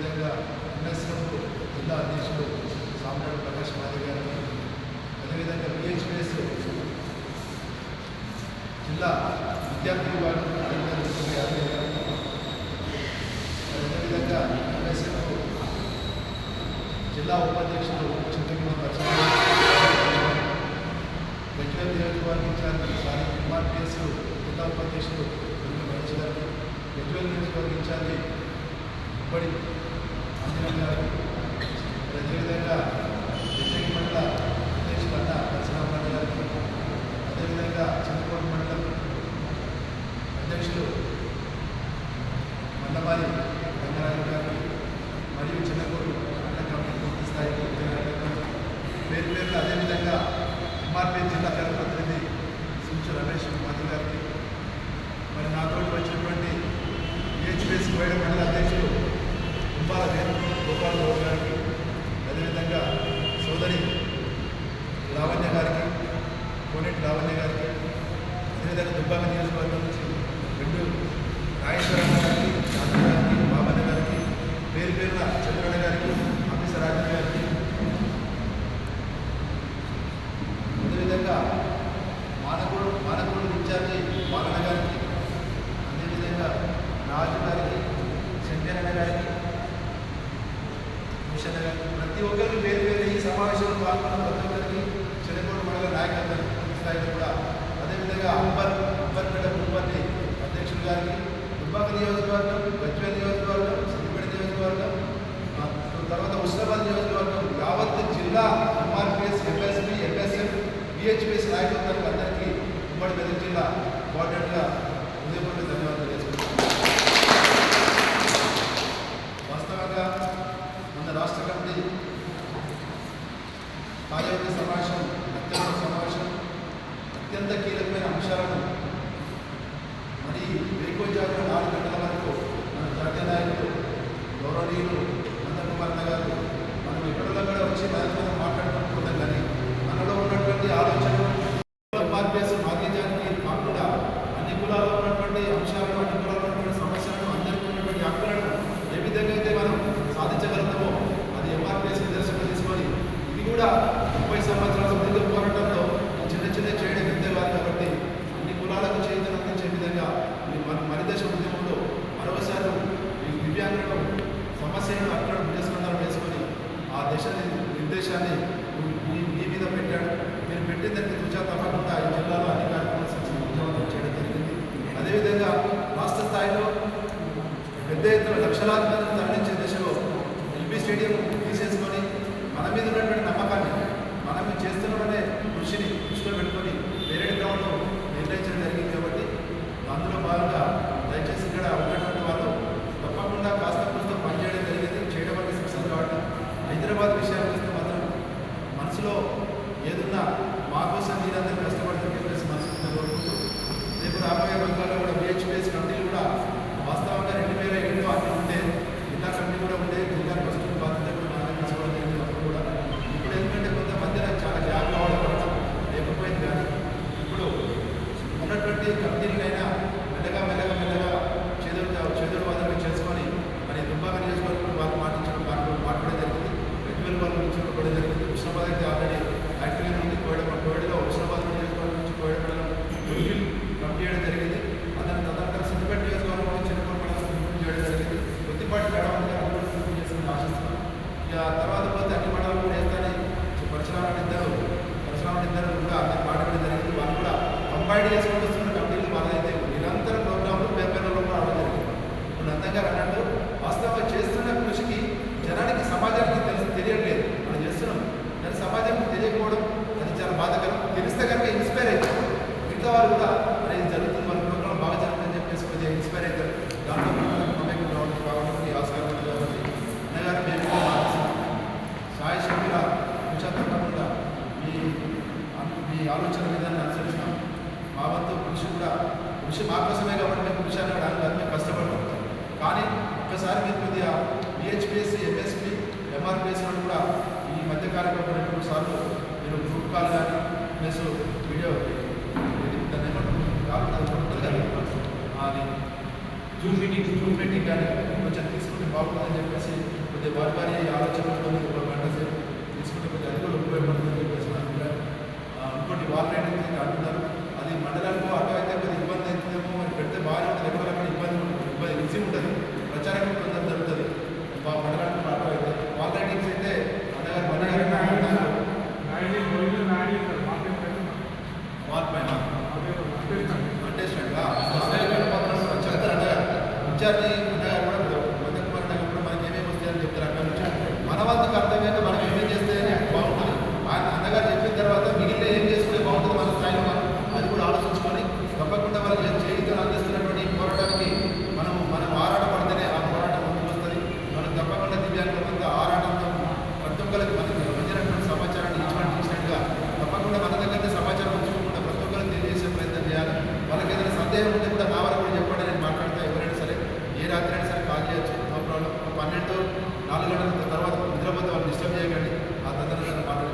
విధంగా ఎంఎస్ఎఫ్ జిల్లా అధ్యక్షుడు సామ్రాట్ ప్రకాష్ మాది గారిని అదేవిధంగా పిహెచ్పిఎస్ జిల్లా విద్యార్థి వారు అదేవిధంగా ఎంఎస్ఎఫ్ జిల్లా ఉపాధ్యక్షుడు చంద్రకుమార్ ప్రసాద్ గజ్వేల్ నియోజకవర్గం ఇన్ఛార్జ్ సారీ కుమార్ పిఎస్ జిల్లా ఉపాధ్యక్షుడు మహేష్ గారు గజ్వేల్ నియోజకవర్గ ఇన్ఛార్జి ఇప్పటి విజయం గారు అదేవిధంగా విజయం మండల అధ్యక్షులు అన్న పరశురామరాజు గారికి అదేవిధంగా చిన్నకోటి మండలం అధ్యక్షులు మండమారి రంగరాజు గారికి మరియు చిన్నకోటి మండల కమిటీ పూర్తి స్థాయి పేరు పేర్లు అదేవిధంగా ఎంఆర్పీ జిల్లా జనప్రతినిధి సుంచు రమేష్ మాధవ్ గారికి మరి నాతో వచ్చినటువంటి ఏహెచ్పిఎస్ కోయడ మండల అధ్యక్షుడు para dentro do నియోజకవర్గం గజ్వేల్ నియోజకవర్గం సిద్దిపేట నియోజకవర్గం తర్వాత ఉస్మానాబాద్ నియోజకవర్గం యావత్ జిల్లా ఎంఆర్పిఎస్ ఎంఎస్పి ఎంఎస్ఎఫ్ బిహెచ్పిఎస్ నాయకులందరికీ అందరికీ ఉమ్మడి మెదక్ జిల్లా ఇంపార్టెంట్గా ఉదయపూర్వక ధన్యవాదాలు చేసుకుంటున్నాను వాస్తవంగా మన రాష్ట్ర కమిటీ కార్యవర్గ సమావేశం అత్యంత సమావేశం అత్యంత కీలకమైన అంశాలను Amen. లక్షలాది మంది తరలించే దిశలో ఎల్బీ స్టేడియం বাইরে গেলে సార్ మీరు కొద్దిగా బిహెచ్పిఎస్సి ఎంఎస్పి ఎంఆర్పిఎస్ వాళ్ళు కూడా ఈ మధ్య కాలంలో మూడు సార్లు మీరు గ్రూప్ కాల్ కానీ ప్లస్ వీడియో అది జూమ్ మీటింగ్ జూమ్ మీటింగ్ కానీ కొంచెం తీసుకుంటే బాగుంటుందని చెప్పేసి కొద్దిగా వారి వారి ఆలోచనలతో డిస్టర్బ్ చేయకండి ఆ తదనంతరం మాట్లాడచ్చు